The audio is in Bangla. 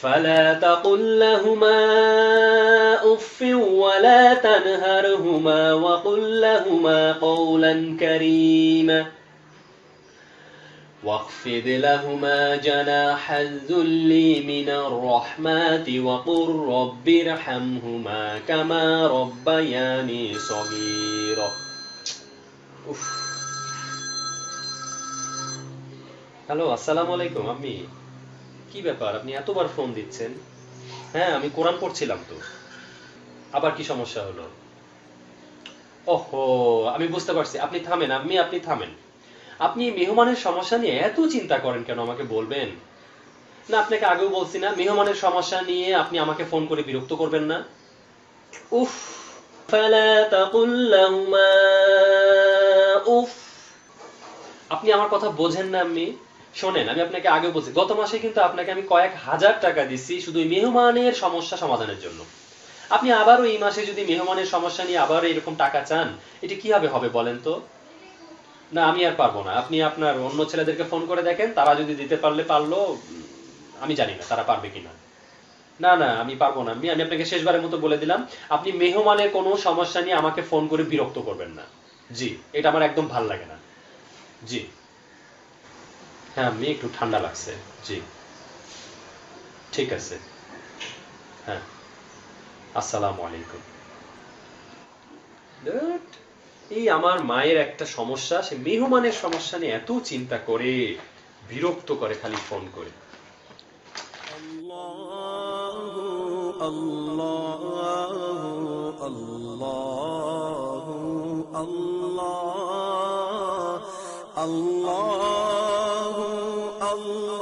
فلا تقل لهما اف ولا تنهرهما وقل لهما قولا كريما واخفض لهما جناح الذل من الرحمات وقل رب ارحمهما كما ربياني صغيرا উফ। হ্যালো আসসালামু আলাইকুম আমি কি ব্যাপার? আপনি এতবার ফোন দিচ্ছেন। হ্যাঁ আমি কোরআন পড়ছিলাম তো। আবার কি সমস্যা হলো? ওহো, আমি বুঝতে পারছি। আপনি থামেন, আমি, আপনি থামেন। আপনি মেহমানের সমস্যা নিয়ে এত চিন্তা করেন কেন আমাকে বলবেন? না, আপনাকে আগেও বলছি না, মেহমানের সমস্যা নিয়ে আপনি আমাকে ফোন করে বিরক্ত করবেন না। উফ। উফ। আপনি আমার কথা বোঝেন না আমি শোনেন, আমি আপনাকে আগে বলছি, গত মাসে কিন্তু আপনাকে আমি কয়েক হাজার টাকা দিচ্ছি শুধু মেহমানের সমস্যা সমাধানের জন্য। আপনি আবারও এই মাসে যদি মেহমানের সমস্যা নিয়ে আবার এরকম টাকা চান, এটা কীভাবে হবে বলেন তো? না, আমি আর পারব না। আপনি আপনার অন্য ছেলেদেরকে ফোন করে দেখেন, তারা যদি দিতে পারলে পারল, আমি জানি না তারা পারবে কিনা। না না, আমি পারব না। আমি আমি আপনাকে শেষবারের মতো বলে দিলাম, আপনি মেহমানের কোনো সমস্যা নিয়ে আমাকে ফোন করে বিরক্ত করবেন না। জি, এটা আমার একদম ভালো লাগে না। জি। হ্যাঁ আমি একটু ঠান্ডা লাগছে। জি। ঠিক আছে। হ্যাঁ। আসসালামু আলাইকুম। এই আমার মায়ের একটা সমস্যা, সে মেহমানের সমস্যা নিয়ে এত চিন্তা করে, বিরক্ত করে খালি ফোন করে। আল্লাহ। الله